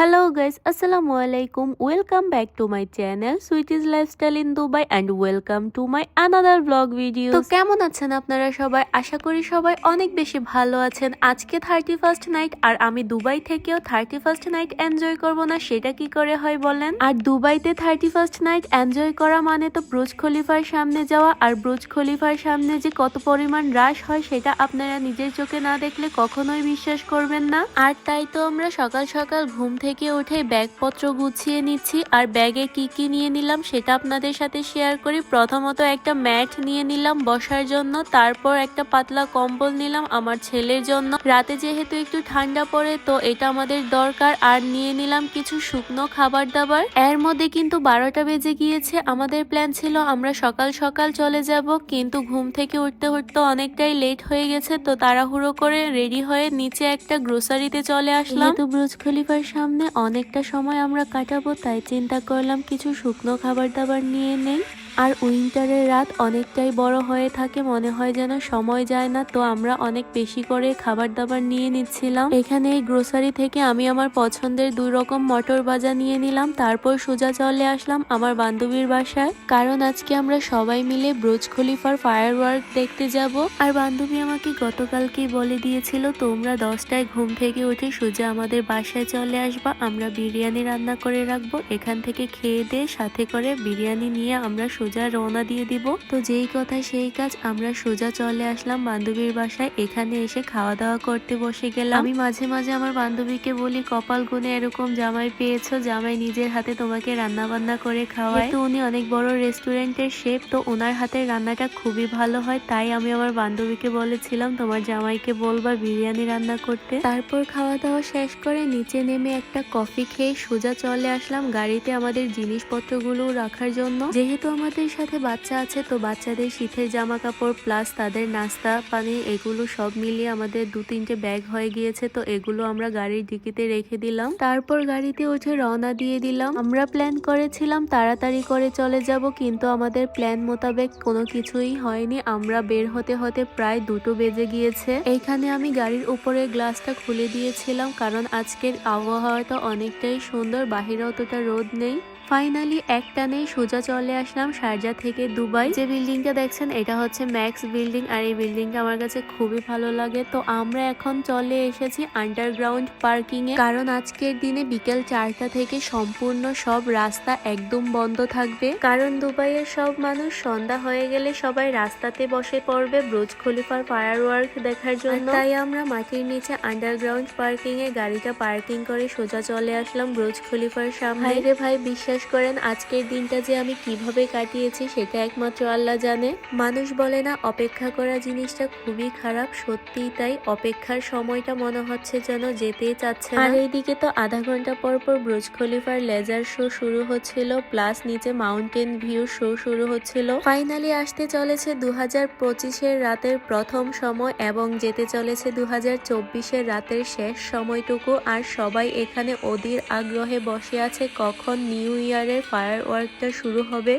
Hello guys আসসালামু আলাইকুম welcome back to my channel sweeties lifestyle in Dubai and welcome to my another vlog video তো কেমন আছেন আপনারা সবাই? আশা করি সবাই অনেক বেশি ভালো আছেন। আজকে থার্টি ফার্স্ট নাইট আর আমি দুবাই থেকেও থার্টি ফার্স্ট নাইট এনজয় করব না, সেটা কি করে হয় বলেন? আর দুবাইতে থার্টি ফার্স্ট নাইট এনজয় করা মানে তো ব্রুজ খলিফার সামনে যাওয়া, আর ব্রুজ খলিফার সামনে যে কত পরিমাণ রাশ হয় সেটা আপনারা নিজের চোখে না দেখলে কখনোই বিশ্বাস করবেন না। আর তাই তো আমরা সকাল সকাল ঘুম থেকে উঠে ব্যাগপত্র গুছিয়ে নিচ্ছি আর ব্যাগে কি কি নিয়ে নিলাম সেটা আপনাদের সাথে শেয়ার করি। প্রথমত একটা ম্যাট নিয়ে নিলাম বসার জন্য, তারপর একটা পাতলা কম্বল নিলাম আমার ছেলের জন্য। রাতে যেহেতু একটু ঠান্ডা পড়ে, তো এটা আমাদের দরকার। আর নিয়ে নিলাম কিছু শুকনো খাবার দাবার এর মধ্যে কিন্তু বারোটা বেজে গিয়েছে, আমাদের প্ল্যান ছিল আমরা সকাল সকাল চলে যাব, কিন্তু ঘুম থেকে উঠতে উঠতে অনেকটাই লেট হয়ে গেছে, তো তাড়াহুড়ো করে রেডি হয়ে নিচে একটা গ্রোসারিতে চলে আসলাম। তো ব্রুজ খলিফার সামনে অনেকটা সময় আমরা কাটাবো তাই চিন্তা করলাম কিছু শুকনো খাবার দাবার নিয়ে নেই। আর উইন্টারের রাত অনেকটাই বড় হয়ে থাকে, মনে হয় যেন সময় যায় না, তো আমরা অনেক বেশি করে খাবার দাবার নিয়ে নিচ্ছিলাম। এখানে এই গ্রোসারি থেকে আমি আমার পছন্দের দুই রকম মটর বাজা নিয়ে নিলাম, তারপর সোজা চলে আসলাম আমার বান্ধবীর বাসায়। কারণ আজকে আমরা সবাই মিলে ব্রুজ খলিফার ফায়ার দেখতে যাব। আর বান্ধবী আমাকে গতকালকেই বলে দিয়েছিল, তোমরা দশটায় ঘুম থেকে উঠে সোজা আমাদের বাসায় চলে আসবা, আমরা বিরিয়ানি রান্না করে রাখব, এখান থেকে খেয়ে দিয়ে সাথে করে বিরিয়ানি নিয়ে আমরা সোজা রওনা দিয়ে দিব। তো যেই কথা সেই কাজ আমরা সোজা চলে আসলাম বান্ধবীর বাসায়। এখানে এসে খাওয়া দাওয়া করতে বসে গেলাম। আমি মাঝে মাঝে আমার বান্ধবীকে বলি কপাল গুনে এরকম জামাই পেয়েছ জামাই নিজের হাতে তোমাকে রান্না বান্না করে খাওয়ায়? তো উনি অনেক বড় রেস্টুরেন্টের শেফ তো ওনার হাতের রান্নাটা খুবই ভালো হয়। তাই আমি আমার বান্ধবীকে বলেছিলাম তোমার জামাইকে বলবা বিরিয়ানি রান্না করতে। তারপর খাওয়া দাওয়া শেষ করে নিচে নেমে একটা কফি খেয়ে সোজা চলে আসলাম গাড়িতে আমাদের জিনিসপত্রগুলো রাখার জন্য। যেহেতু আমাদের সাথে বাচ্চা আছে, তো বাচ্চাদের শীতের জামা কাপড় প্লাস তাদের নাস্তা পানি এগুলো সব মিলিয়ে আমাদের দু তিনটে ব্যাগ হয়ে গিয়েছে, তো এগুলো আমরা গাড়ির ডিকিতে রেখে দিলাম। তারপর গাড়িতে উঠে রওনা দিয়ে দিলাম। আমরা প্ল্যান করেছিলাম তাড়াতাড়ি করে চলে যাব, কিন্তু আমাদের প্ল্যান মোতাবেক কোনো কিছুই হয়নি। আমরা বের হতে হতে প্রায় দুটো বেজে গিয়েছে। এইখানে আমি গাড়ির উপরে গ্লাসটা খুলে দিয়েছিলাম, কারণ আজকের আবহাওয়াটা অনেকটাই সুন্দর, বাহিরে অতটা রোদ নেই। ফাইনালি একটানেই সোজা চলে আসলাম শারজা থেকে দুবাই। যে বিল্ডিংটা দেখছেন এটা হচ্ছে ম্যাক্স বিল্ডিং আর এই বিল্ডিংটা আমার কাছে খুবই ভালো লাগে। তো আমরা এখন চলে এসেছি আন্ডারগ্রাউন্ড পার্কিং এ কারণ আজকের দিনে বিকেল চারটা থেকে সম্পূর্ণ সব রাস্তা একদম বন্ধ থাকবে। কারণ দুবাইয়ের সব মানুষ সন্ধ্যা হয়ে গেলে সবাই রাস্তাতে বসে পড়বে ব্রুজ খলিফার ফায়ার ওয়ার্ক দেখার জন্য। তাই আমরা মাটির নিচে আন্ডারগ্রাউন্ড পার্কিং এ গাড়িটা পার্কিং করে সোজা চলে আসলাম ব্রুজ খলিফার সামনে। রে ভাই বিশ্বাস করেন আজকের দিনটা যে আমি কীভাবে কাটিয়েছি সেটা একমাত্র আল্লাহ জানে। মানুষ বলে না অপেক্ষা করা জিনিসটা খুবই খারাপ সত্যিই তাই। অপেক্ষার সময়টা মনে হচ্ছে যেন যেতেই চাচ্ছে। আর এইদিকে তো আধা ঘণ্টা পর পর ব্রুজ খলিফার লেজার শো শুরু হচ্ছিল প্লাস নিচে মাউন্টেন ভিউ শো শুরু হচ্ছিল। ফাইনালি আসতে চলেছে দু হাজার পঁচিশের রাতের প্রথম সময় এবং যেতে চলেছে দু হাজার চব্বিশের রাতের শেষ সময়টুকু। আর সবাই এখানে অধীর আগ্রহে বসে আছে কখন নিউ ইয়ারের ফায়ার ওয়ার্কটা শুরু হবে।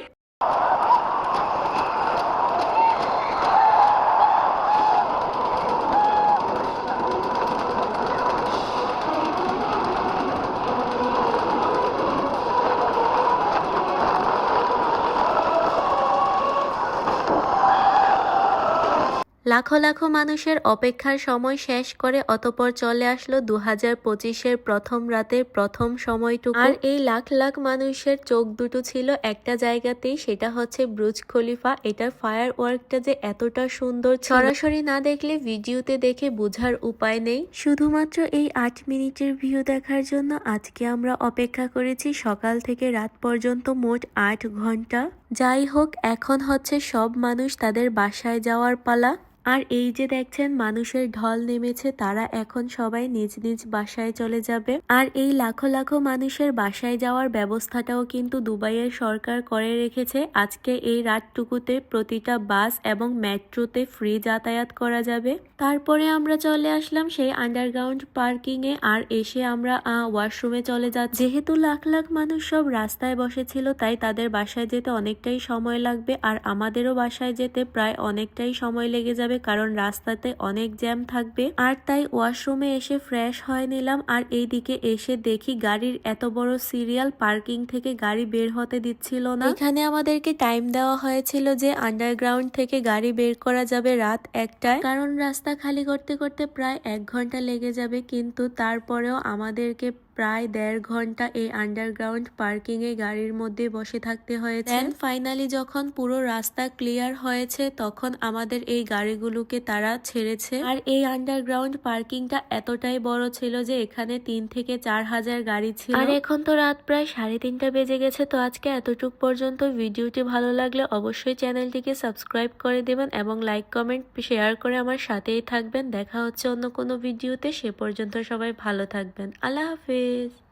লাখো লাখো মানুষের অপেক্ষার সময় শেষ করে অতপর চলে আসলো দু হাজার পঁচিশের প্রথম রাতের প্রথম সময়টুকু। আর এই লাখ লাখ মানুষের চোখ দুটো ছিল একটা জায়গাতেই, সেটা হচ্ছে ব্রুজ খলিফা। এটার ফায়ার ওয়ার্কটা যে এতটা সুন্দর সরাসরি না দেখলে ভিডিওতে দেখে বোঝার উপায় নেই। শুধুমাত্র এই আট মিনিটের ভিউ দেখার জন্য আজকে আমরা অপেক্ষা করেছি সকাল থেকে রাত পর্যন্ত মোট আট ঘণ্টা। যাই হোক, এখন হচ্ছে সব মানুষ তাদের বাসায় যাওয়ার পালা। আর এই যে দেখছেন, মানুষের ঢল নেমেছে, তারা এখন সবাই নিজ নিজ বাসায় চলে যাবে। আর এই লাখো লাখো মানুষের বাসায় যাওয়ার ব্যবস্থাটাও কিন্তু দুবাইয়ের সরকার করে রেখেছে। আজকে এই রাতটুকুতে প্রতিটা বাস এবং মেট্রোতে ফ্রি যাতায়াত করা যাবে। তারপরে আমরা চলে আসলাম সেই আন্ডারগ্রাউন্ড পার্কিং এ আর এসে আমরা ওয়াশরুমে চলে যাচ্ছি। যেহেতু লাখ লাখ মানুষ সব রাস্তায় বসেছিল, তাই তাদের বাসায় যেতে অনেকটাই সময় লাগবে, আর আমাদেরও বাসায় যেতে প্রায় অনেকটাই সময় লেগে যাবে। কারণ রাস্তাতে অনেক জ্যাম থাকবে। আর তাই ওয়াশরুমে এসে ফ্রেশ হয়ে নিলাম। আর এইদিকে এসে দেখি গাড়ির এত বড় সিরিয়াল পার্কিং থেকে গাড়ি বের হতে দিচ্ছিল না। এখানে আমাদেরকে টাইম দেওয়া হয়েছিল যে আন্ডারগ্রাউন্ড থেকে গাড়ি বের করা যাবে রাত একটায়। কারণ রাস্তা খালি করতে করতে প্রায় এক ঘণ্টা লেগে যাবে, কিন্তু তারপরেও আমাদেরকে প্রায় দেড় ঘণ্টা এই আন্ডারগ্রাউন্ড পার্কিং এ গাড়ির মধ্যে বসে থাকতে হয়েছে। ফাইনালি যখন পুরো রাস্তা ক্লিয়ার হয়েছে তখন আমাদের এই গাড়িগুলোকে তারা ছেড়েছে। আর এই আন্ডারগ্রাউন্ড পার্কিংটা এতটাই বড় ছিল যে এখানে তিন থেকে চার হাজার গাড়ি ছিল। আর এখন তো রাত প্রায় সাড়ে তিনটা বেজে গেছে তো আজকে এতটুক পর্যন্ত ভিডিওটি ভালো লাগলে অবশ্যই চ্যানেলটিকে সাবস্ক্রাইব করে দেবেন এবং লাইক কমেন্ট শেয়ার করে আমার সাথেই থাকবেন। দেখা হচ্ছে অন্য কোনো ভিডিওতে সে পর্যন্ত সবাই ভালো থাকবেন। আল্লাহ হাফিজ। です。